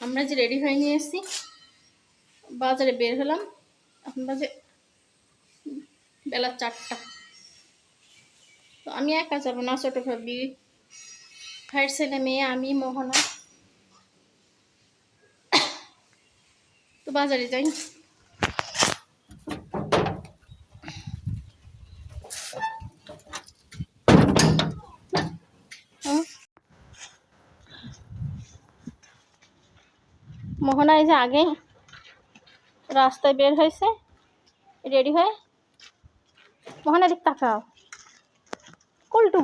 আমরা যে রেডি হয়ে নিয়ে এসেছি বাজারে বের হলাম। এখন বাজে বেলা চারটা। তো আমি একা যাব না, ছোটো ভাবি। ভাইয়ের ছেলে মেয়ে, আমি, মোহনা। তো বাজারে যাই। মোহনা, এই যে আগে রাস্তায় বের হয়েছে, রেডি হয়ে মোহনা দিক তাকাও। কুলটু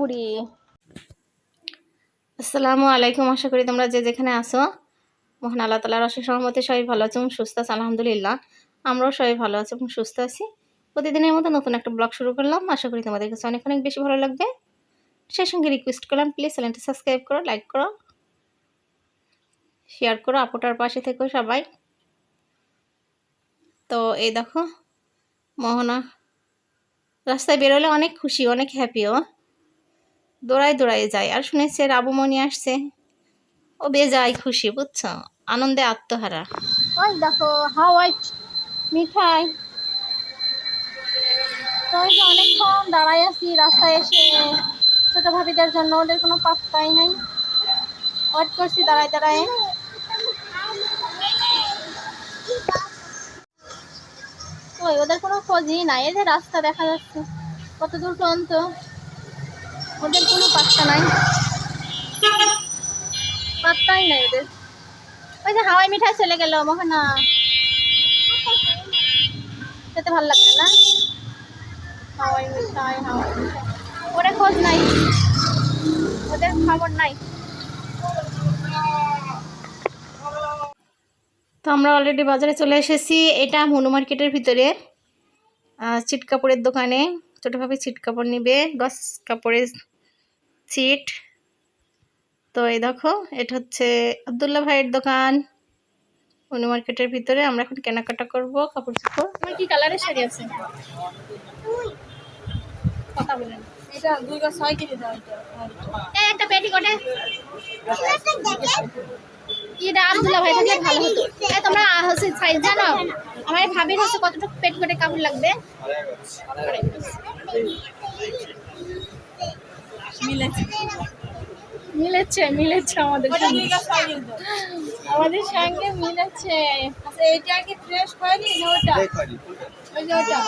আসসালামু আলাইকুম, আশা করি তোমরা যে যেখানে আসো মোহন, আল্লাহ তালার অশেষ সহমতে সবাই ভালো আছে এবং সুস্থ আছে, আলহামদুলিল্লাহ। আমরাও সবাই ভালো আছি এবং সুস্থ আছি। প্রতিদিনের মতো নতুন একটা ব্লগ শুরু করলাম। আশা করি তোমাদের কাছে অনেক অনেক বেশি ভালো লাগবে। সেই সঙ্গে রিকোয়েস্ট করলাম প্লিজ চ্যানেলটা সাবস্ক্রাইব করো লাইক করো। শেয়ার করো, আপুটার পাশে থেকো সবাই। তো এই দেখো, মোহনা। রাস্তায় বেরোলে অনেক খুশি, অনেক হ্যাপিও দৌড়ায় দৌড়ায় যায়, আর শুনেছে রাবুমণি আসছে। ও বেজায় খুশি, বুঝছ? আনন্দে আত্মহারা। ওই দেখো হাওয়াই মিঠাই। অনেকক্ষণ দাঁড়ায় আছি রাস্তায় এসে, ছোট ভাবিদের জন্য, ওদের কোনো পাত্তাই নাই। ওয়েট করছি দাঁড়ায় দাঁড়ায়। ওই, ওদের কোনো খোঁজই নাই। এই যে রাস্তা দেখা যাচ্ছে, কত দূর পর্যন্ত? ওদের কোনো পাত্তা নাই। পাত্তাই নাই ওদের। ওই যে হাওয়াই মিঠাই চলে গেল, মোহনা। খেতে ভালো লাগবে না হাওয়াই মিঠাই হাওয়াই মিঠাই। ওরা খোঁজ নাই। ওদের খবর নাই। তো আমরা অলরেডি বাজারে চলে এসেছি। এটা মনু মার্কেটের ভিতরে। ছিট কাপড়ের দোকানে। ছোটোভাবে ছিট কাপড় নিবে গস কাপড়ের ছিট। তো এই দেখো এটা হচ্ছে আবদুল্লাহ ভাইয়ের দোকান মনু মার্কেটের ভিতরে। আমরা এখন কেনাকাটা করব কাপড় চোপড়। তোমার কি কালারের শাড়ি আছে? কথা বলেন এটা দুই গা ছয় কেজি এই একটা পেটিকোটে এটা আবদুল্লাহ ভাই থাকলে ভালো হতো এই তোমরা হচ্ছে সাইজ জানো আমার ভাবির হচ্ছে কতটুকু পেটিকোটে কাপড় লাগবে মিলেছে মিলেছে আমাদের আমাদের সঙ্গে মিলেছে আচ্ছা এটা কি ফ্রেশ হয়নি না ওটা ওই যে ওটা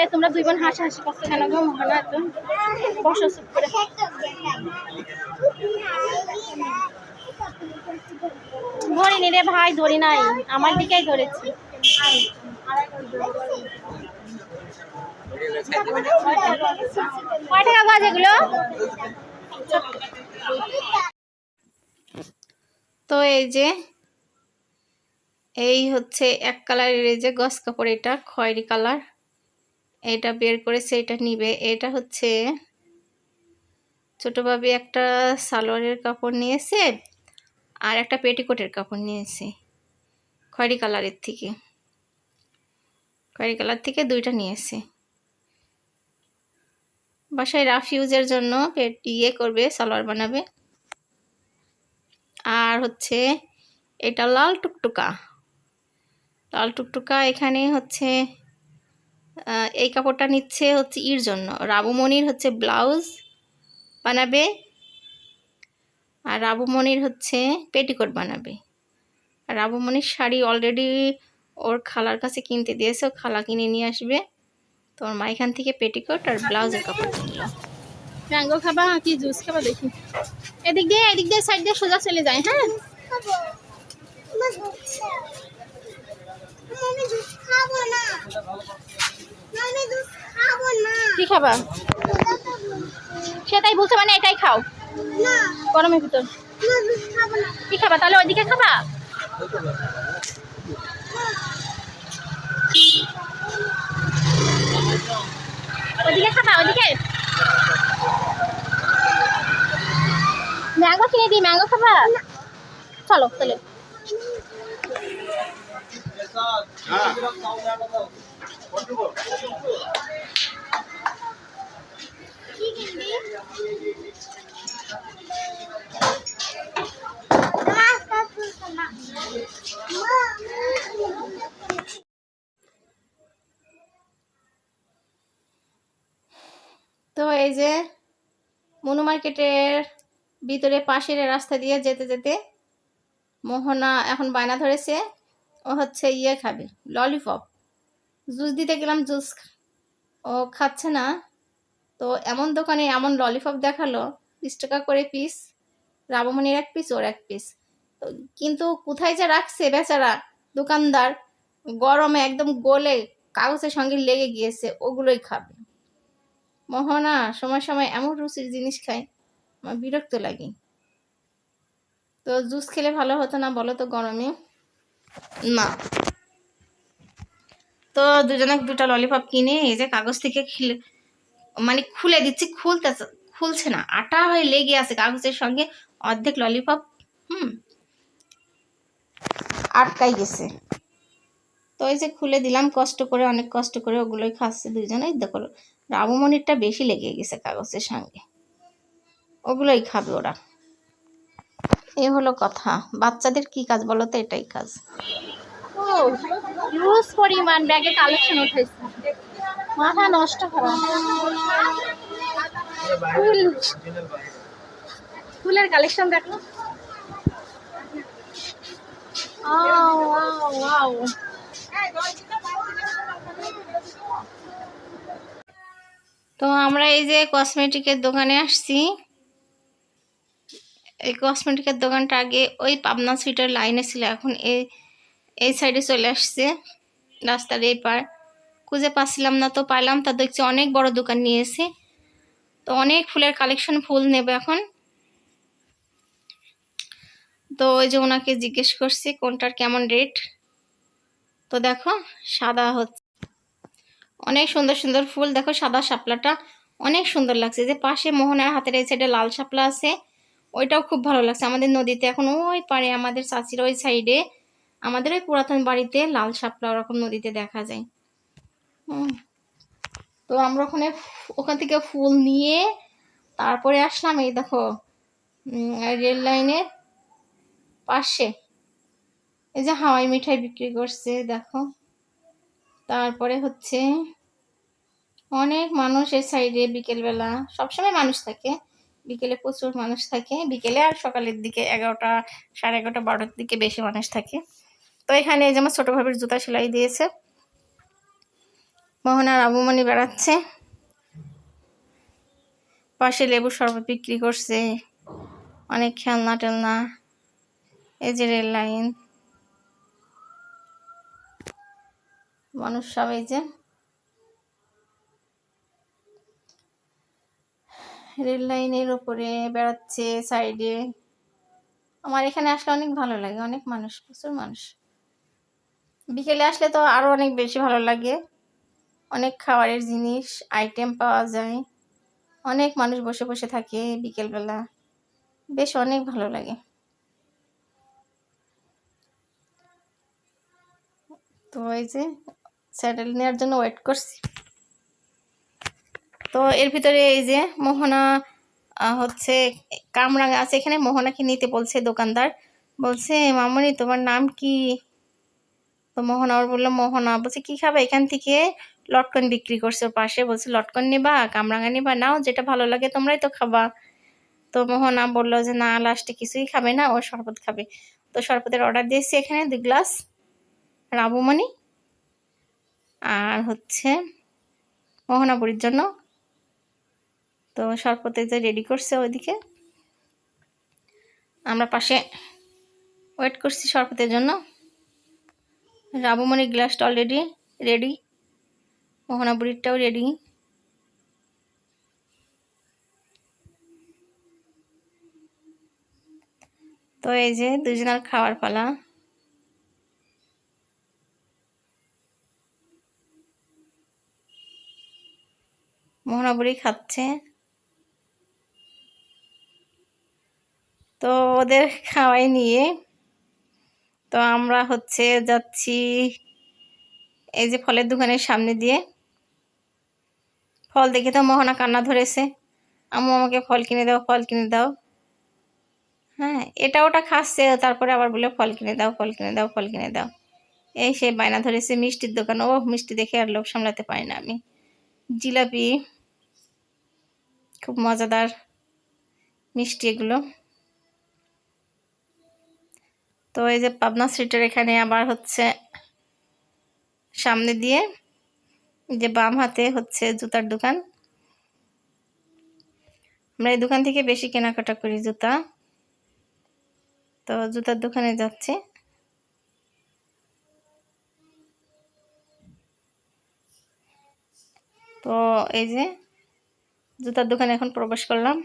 এ, তোমরা দুই বোন হাসি হাসি করছ কেন গো? মহানা তো বসো, চুপ করে। ধরিনি রে ভাই, ধরি নাই। আমার দিকেই ধরেছি। এগুলো? তো এই যে, এই হচ্ছে এক কালারের এই যে গস কাপড় এটা, খয়েরি কালার। এটা বের করেছে এটা নিবে। এটা হচ্ছে ছোটোভাবে একটা সালোয়ারের কাপড় নিয়েছে আর একটা পেটিকোটের কাপড় নিয়েছে খয়েরি কালারের থেকে। খয়েরি কালার থেকে দুইটা নিয়েছে। বাসায় রাফ ইউজের জন্য পেট ইয়ে করবে, সালোয়ার বানাবে। আর হচ্ছে এটা লাল টুকটুকা। লাল টুকটুকা এখানে হচ্ছে এই কাপড়টা নিচ্ছে হচ্ছে ইর জন্য রাবুমণির হচ্ছে ব্লাউজ বানাবে আর রাবুমণির হচ্ছে পেটিকোট বানাবে আর রাবুমণির শাড়ি অলরেডি ওর খালার কাছে কিনতে দিয়েছে ও খালা কিনে নিয়ে আসবে তো ওর মা এখান থেকে পেটিকোট আর ব্লাউজের কাপড় কিনলো ম্যাঙ্গো খাবা কি জুস খাবা দেখি এদিক দিয়ে এদিক দিয়ে সাইড দিয়ে সোজা চলে যায় হ্যাঁ কি খাবা? সেটাই বলছে মানে এটাই খাও। গরমের ভিতর। কি খাবা? তাহলে ওইদিকে খাবা? ওইদিকে খাবা? ওইদিকে? ম্যাঙ্গো কিনে দিই ম্যাঙ্গো খাবা? চলো তাহলে কি কিনবি তো এই যে মনু মার্কেটের ভিতরে পাশের রাস্তা দিয়ে যেতে যেতে মোহনা এখন বায়না ধরেছে। ও হচ্ছে ইয়ে খাবে ললিপপ জুস দিতে গেলাম জুস ও খাচ্ছে না। তো এমন দোকানে এমন ললিপপ দেখাল, বিশ টাকা করে পিস রাবমণির এক পিস ওর এক পিস তো কিন্তু কোথায় যে রাখছে বেচারা দোকানদার, গরমে একদম গলে কাগজের সঙ্গে লেগে গিয়েছে, ওগুলোই খাবে। মোহনা সময় সময় এমন রুচির জিনিস খায়। আমার বিরক্ত লাগে। তো জুস খেলে ভালো হতো না বলো তো গরমে? না। তো দুজনে দুটা ললিপপ কিনে এই যে কাগজ থেকে মানে খুলে দিচ্ছি, খুলতে খুলছে না। আটা হয়ে লেগে আছে কাগজের সঙ্গে, অর্ধেক ললিপপ হুম, আটকাই গেছে। তো এই যে খুলে দিলাম, কষ্ট করে, অনেক কষ্ট করে ওগুলোই খাচ্ছে দুজনেই। দেখো রাবমণিরটা বেশি লেগে গেছে কাগজের সঙ্গে। ওগুলোই খাবে ওরা। এ হলো কথা। বাচ্চাদের কি কাজ বলো তো? এটাই কাজ। পরিমাণ ব্যাগে কালেকশন উঠেছে মাথা নষ্ট করা। ফুল। ফুলের কালেকশন দেখো. তো আমরা এই যে কসমেটিকের দোকানে আসছি। এই কসমেটিকের দোকানটা আগে ওই পাবনা সুইটার লাইনে ছিল, এখন এই এই সাইডে চলে আসছে রাস্তার এই পার খুঁজে পাচ্ছিলাম না তো পাইলাম, তা দেখছি অনেক বড় দোকান নিয়েছে। তো অনেক ফুলের কালেকশন ফুল নেবে এখন। তো ওই যে ওনাকে জিজ্ঞেস করছি, কোনটার কেমন রেট তো দেখো, সাদা হচ্ছে। অনেক সুন্দর সুন্দর ফুল, দেখো সাদা শাপলাটা। অনেক সুন্দর লাগছে। যে পাশে মোহনার হাতের এই সাইডে লাল শাপলা আছে। ওইটাও খুব ভালো লাগছে। আমাদের নদীতে এখন ওই পারে আমাদের চাচির ওই সাইডে আমাদের ওই পুরাতন বাড়িতে লাল শাপলা ওরকম নদীতে দেখা যায়। তো আমরা ওখানে ওখান থেকে ফুল নিয়ে তারপরে আসলাম এই দেখো রেল লাইনের পাশে। এই যে হাওয়াই মিঠাই বিক্রি করছে, দেখো। তারপরে হচ্ছে অনেক মানুষ এই সাইডে বিকেলবেলা, সবসময় মানুষ থাকে। বিকেলে প্রচুর মানুষ থাকে। বিকেলে আর সকালের দিকে এগারোটা, সাড়ে এগারোটা, বারোটার দিকে বেশি মানুষ থাকে। তো এখানে এই যে আমার ছোটো ভাবির জুতা সেলাই দিয়েছে। মোহনার আবুমণি বেড়াচ্ছে। পাশে লেবু শরবত বিক্রি করছে। অনেক খেলনা টেলনা। এই যে রেল লাইন। মানুষ সব এই যে রেল লাইনের উপরে বেড়াচ্ছে সাইডে। আমার এখানে আসলে অনেক ভালো লাগে, অনেক মানুষ, প্রচুর মানুষ। বিকেলে আসলে তো আরও অনেক বেশি ভালো লাগে। অনেক খাবারের জিনিস আইটেম পাওয়া যায়। অনেক মানুষ বসে বসে থাকে বিকেলবেলা। বেশ অনেক ভালো লাগে। তো এই যে স্যাটেল নেওয়ার জন্য ওয়েট করছি। তো এর ভিতরে এই যে মোহনা হচ্ছে কামরাঙা আছে এখানে, মোহনাকে নিতে বলছে দোকানদার। বলছে, মামনি, তোমার নাম কি? তো মোহনা ওর বলল, মোহনা। বলছে, কি খাবে? এখান থেকে লটকন বিক্রি করছে ওর পাশে। বলছে, লটকন নিবা, কামরাঙা নিবা, নাও, যেটা ভালো লাগে তোমরাই তো খাবা। তো মোহনা বলল যে, না লাস্টে কিছুই খাবে না, ও শরবত খাবে। তো শরবতের অর্ডার দিয়েছি এখানে দুই গ্লাস রাবুমণি আর হচ্ছে মোহনা বুড়ির জন্য তো শরবতে যে রেডি করছে ওইদিকে। আমরা পাশে ওয়েট করছি শরবতের জন্য। রাবুমণির গ্লাসটা অলরেডি রেডি মোহনা বুড়িরটাও রেডি তো এই যে দুজনের খাওয়ার পালা। মোহনা বুড়ি খাচ্ছে। তো ওদের খাওয়াই নিয়ে তো আমরা হচ্ছে যাচ্ছি এই যে ফলের দোকানের সামনে দিয়ে। ফল দেখে তো মোহনা কান্না ধরেছে। আম্মু আমাকে ফল কিনে দাও, ফল কিনে দাও। হ্যাঁ এটা ওটা খাচ্ছে, তারপরে আবার বলে ফল কিনে দাও, ফল কিনে দাও, ফল কিনে দাও। এই সে বায়না ধরেছে মিষ্টির দোকান। ও মিষ্টি দেখে আর লোক সামলাতে পারি না আমি। জিলাপি, খুব মজাদার মিষ্টি এগুলো। তো এই যে পাবনা স্ট্রিটের এখানে আবার হচ্ছে সামনে দিয়ে যে বাম হাতে হচ্ছে জুতার দোকান। আমরা এই দোকান থেকে বেশি কেনাকাটা করি জুতা। তো জুতার দোকানে যাচ্ছি। তো এই যে জুতার দোকানে এখন প্রবেশ করলাম।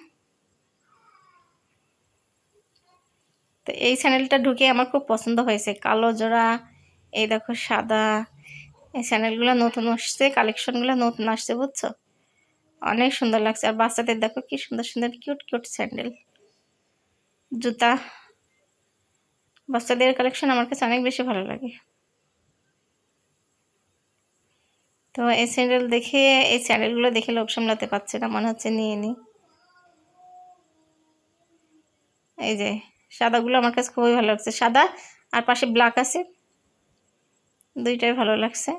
তো এই স্যান্ডেলটা ঢুকে আমার খুব পছন্দ হয়েছে। কালো জোড়া, এই দেখো সাদা, এই স্যান্ডেলগুলো নতুন আসছে কালেকশনগুলো নতুন আসছে, বুঝছ? অনেক সুন্দর লাগছে। আর বাচ্চাদের দেখো কি সুন্দর সুন্দর কিউট কিউট স্যান্ডেল জুতা। বাচ্চাদের কালেকশন আমার কাছে অনেক বেশি ভালো লাগে। তো এই স্যান্ডেল দেখে, এই স্যান্ডেলগুলো দেখে লোভ সামলাতে পারছে না, মনে হচ্ছে নিয়ে নিই এই যে সাদাগুলো আমার কাছে খুবই ভালো লাগছে। সাদা আর পাশে ব্ল্যাক আছে। দুইটাই ভালো লাগছে।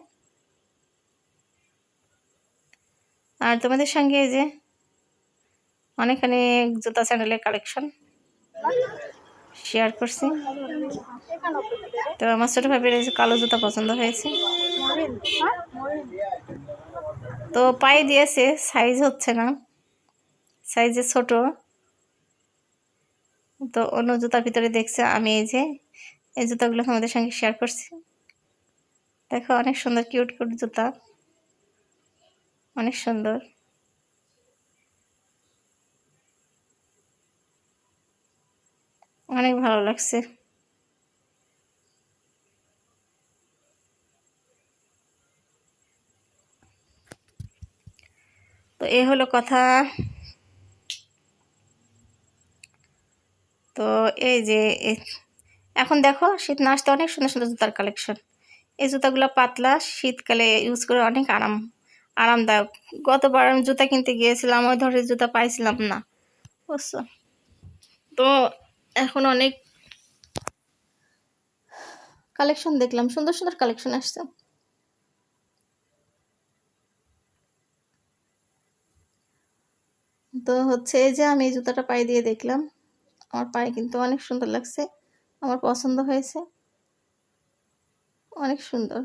আর তোমাদের সঙ্গে এই যে অনেক অনেক জুতা স্যান্ডেলের কালেকশন শেয়ার করছি। তো আমার ছোটো ভাবির কালো জুতা পছন্দ হয়েছে। তো পায়ে দিয়েছে সাইজ হচ্ছে না। সাইজে ছোট। তো অন্য জুতার ভিতরে দেখছে আমি এই যে, এই জুতাগুলো তোমাদের সঙ্গে শেয়ার করছি। দেখো, অনেক সুন্দর কিউট কিউট জুতা। অনেক সুন্দর। অনেক ভালো লাগছে। তো এই হলো কথা। তো এই যে এখন দেখো শীত না আসতে অনেক সুন্দর সুন্দর জুতার কালেকশন এই জুতাগুলো পাতলা, শীতকালে ইউজ করে অনেক আরাম, আরামদায়ক। গতবার আমি জুতা কিনতে গিয়েছিলাম, ওই ধরনের জুতা পাইছিলাম না। বুঝছ? তো এখন অনেক কালেকশন দেখলাম, সুন্দর সুন্দর কালেকশন আসছে। তো হচ্ছে এই যে আমি এই জুতাটা পায়ে দিয়ে দেখলাম। আমার পায়ে কিন্তু অনেক সুন্দর লাগছে। আমার পছন্দ হয়েছে। অনেক সুন্দর।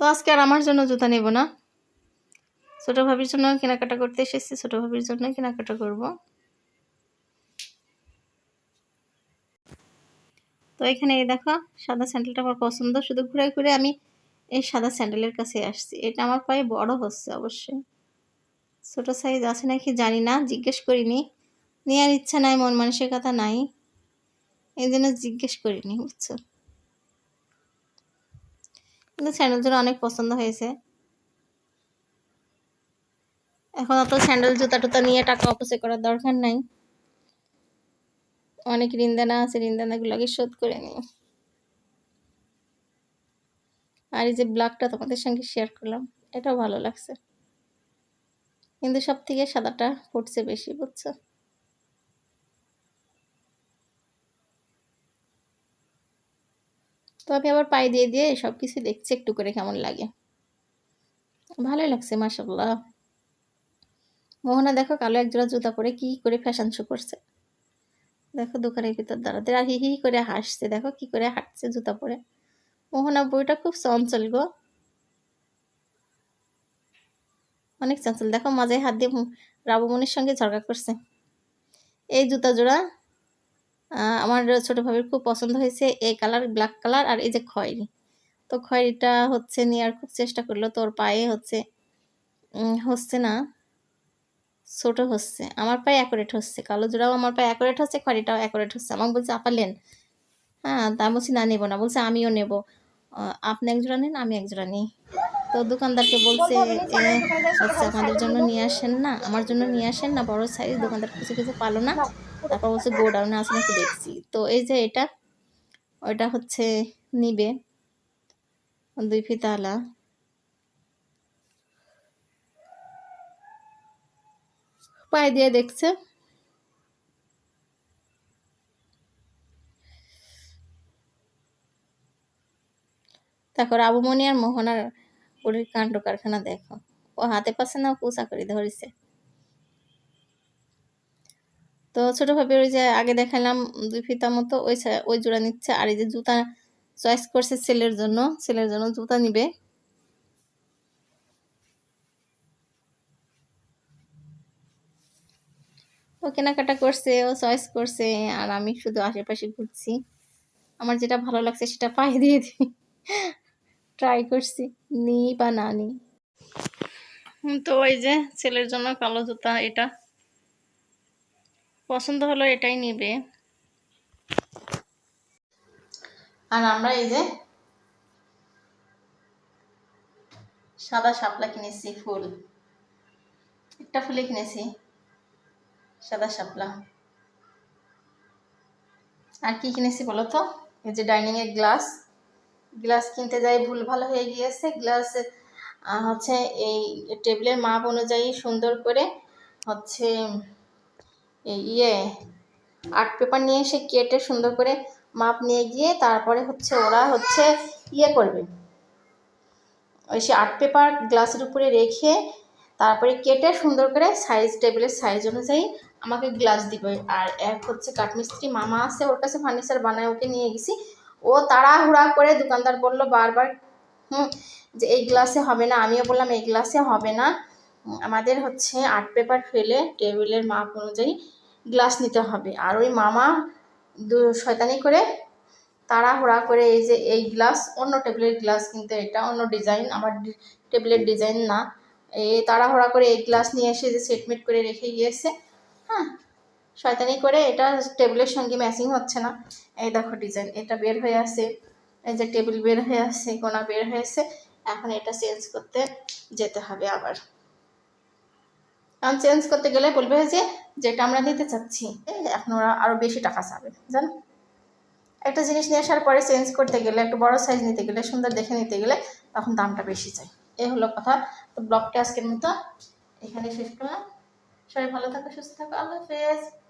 তো আজকে আর আমার জন্য জুতা নেব না। ছোটো ভাবির জন্য কেনাকাটা করতে এসেছি, ছোটো ভাবির জন্য কেনাকাটা করব। তো এখানে এই দেখো, সাদা স্যান্ডেলটা আমার পছন্দ। শুধু ঘুরে ঘুরে আমি এই সাদা স্যান্ডেলের কাছে আসছি। এটা আমার পায়ে বড় হচ্ছে অবশ্যই। ছোট সাইজ আছে নাকি জানি না, জিজ্ঞেস করিনি। নেওয়ার ইচ্ছা নাই, মন মানসিকতা নাই। এই জন্য জিজ্ঞেস করিনি, বুঝছ? কিন্তু স্যান্ডেল জন্য অনেক পছন্দ হয়েছে। এখন অত স্যান্ডেল জুতা টুতা নিয়ে টাকা অপচয় করার দরকার নাই। অনেক ঋণদানা আছে ঋণদানাগুলোকে শোধ করে নিই। আর এই যে ব্লগটা তোমাদের সঙ্গে শেয়ার করলাম, এটাও ভালো লাগছে। কিন্তু সব থেকে সাদাটা ফুটছে বেশি, বুঝছ? তো আমি আবার পায়ে দিয়ে দিয়ে সব কিছু দেখছি, একটু করে কেমন লাগে। ভালোই লাগছে মাসাল্লাহ মোহনা, দেখো কালো এক জোড়া জুতা পরে কি করে ফ্যাশন শো করছে। দেখো দোকানের ভিতর দাঁড়াতে, আর হি হি করে হাসছে, দেখো কি করে হাঁটছে জুতা পরে। মোহনা, বইটা খুব চঞ্চল গো। অনেক চঞ্চল দেখো মাঝে হাত দিয়ে রাবুমনির সঙ্গে ঝগড়া করছে। এই জুতা জোড়া আমার ছোটো ভাবির খুব পছন্দ হয়েছে। এই কালার ব্ল্যাক কালার আর এই যে খয়েরি। তো খয়েরিটা হচ্ছে নেওয়ার খুব চেষ্টা করল। তোর পায়ে হচ্ছে হচ্ছে না, ছোট হচ্ছে। আমার পায়ে অ্যাকুরেট হচ্ছে। কালো জোড়াও আমার পায়ে অ্যাকুরেট হচ্ছে, খয়েরিটাও অ্যাকুরেট হচ্ছে। আমাকে বলছে আপালেন হ্যাঁ তা বলছি, না, নেব না। বলছে, আমিও নেব। আপনি এক জোড়া নেন, আমি এক জোড়া নিই। তো দোকানদারকে বলছে আচ্ছা আমাদের জন্য নিয়ে আসেন না, আমার জন্য নিয়ে আসেন না, বড় সাইজ দোকানদার কিছু কিছু পালো না। তারপর বলছে, গোডাউনে আছে নাকি দেখছি। তো এই যে এটা, ওইটা হচ্ছে নিবে, দুই ফিতালা। পায়ে দিয়ে দেখছে। তারপর আবুমনি আর মোহনার ওরের কাণ্ড কারখানা দেখো। ও হাতে পাচ্ছে না পুষা করে ধরেছে। তো ছোট ভাবে ওই যে আগে দেখালাম দুই ফিতা মতো, ওই ওই জোড়া নিচ্ছে। আর এই যে জুতা চয়েস করছে ছেলের জন্য ছেলের জন্য জুতা নিবে। ও কেনাকাটা করছে, ও চয়েস করছে, আর আমি শুধু আশেপাশে ঘুরছি। আমার যেটা ভালো লাগছে সেটা পায়ে দিয়ে দিই। ট্রাই করছি। নি বা না নি। তো ওই যে ছেলের জন্য কালো জুতা এটা। পছন্দ হলো এটাই নিবে। আর আমরা এই যে সাদা শাপলা কিনেছি ফুল। একটা ফুলে কিনেছি সাদা শাপলা। আর কি কিনেছি বলো তো? এই যে ডাইনিং এর গ্লাস। গ্লাস কিনতে যাই, ভুল ভালো হয়ে গিয়েছে। গ্লাস হচ্ছে এই টেবিলের মাপ অনুযায়ী সুন্দর করে হচ্ছে ইয়ে আর্ট পেপার নিয়ে এসে কেটে সুন্দর করে মাপ নিয়ে গিয়ে তারপরে হচ্ছে ওরা হচ্ছে ইয়ে করবে। ওই সে আর্ট পেপার গ্লাসের উপরে রেখে তারপরে কেটে সুন্দর করে সাইজ, টেবিলের সাইজ অনুযায়ী আমাকে গ্লাস দিবে। আর এক হচ্ছে কাঠমিস্ত্রি মামা আছে, ওর কাছে ফার্নিচার বানায় ওকে নিয়ে গেছি। ও তাড়াহুড়া করে দোকানদার বলল, বারবার, হুম, যে এই গ্লাসে হবে না। আমিও বললাম, এই গ্লাসে হবে না। আমাদের হচ্ছে আর্ট পেপার ফেলে টেবিলের মাপ অনুযায়ী গ্লাস নিতে হবে। আর ওই মামা দু, শয়তানি করে তাড়াহুড়া করে এই যে এই গ্লাস, অন্য টেবিলের গ্লাস কিন্তু এটা, অন্য ডিজাইন, আমার টেবিলের ডিজাইন না। এই তাড়াহুড়া করে এই গ্লাস নিয়ে এসে যে সেটমেট করে রেখে গিয়েছে হ্যাঁ শয়তানি করে এটা টেবিলের সঙ্গে ম্যাচিং হচ্ছে না। এই দেখো ডিজাইন এটা বের হয়ে আছে। এই যে টেবিল বের হয়ে আছে, কোনা বের হয়েছে। এখন এটা চেঞ্জ করতে যেতে হবে আবার। কারণ চেঞ্জ করতে গেলে বলবে যে, যেটা আমরা নিতে চাচ্ছি এখন ওরা আরও বেশি টাকা চাবে, জানো? একটা জিনিস নিয়ে আসার পরে চেঞ্জ করতে গেলে, একটু বড় সাইজ নিতে গেলে, সুন্দর দেখে নিতে গেলে, তখন দামটা বেশি চাই। এই হলো কথা। তো ব্লগটা আজকের মতো। এখানে শেষ করলাম। সবাই ভালো থাকো, সুস্থ থাকো। আল্লাহ হাফেজ।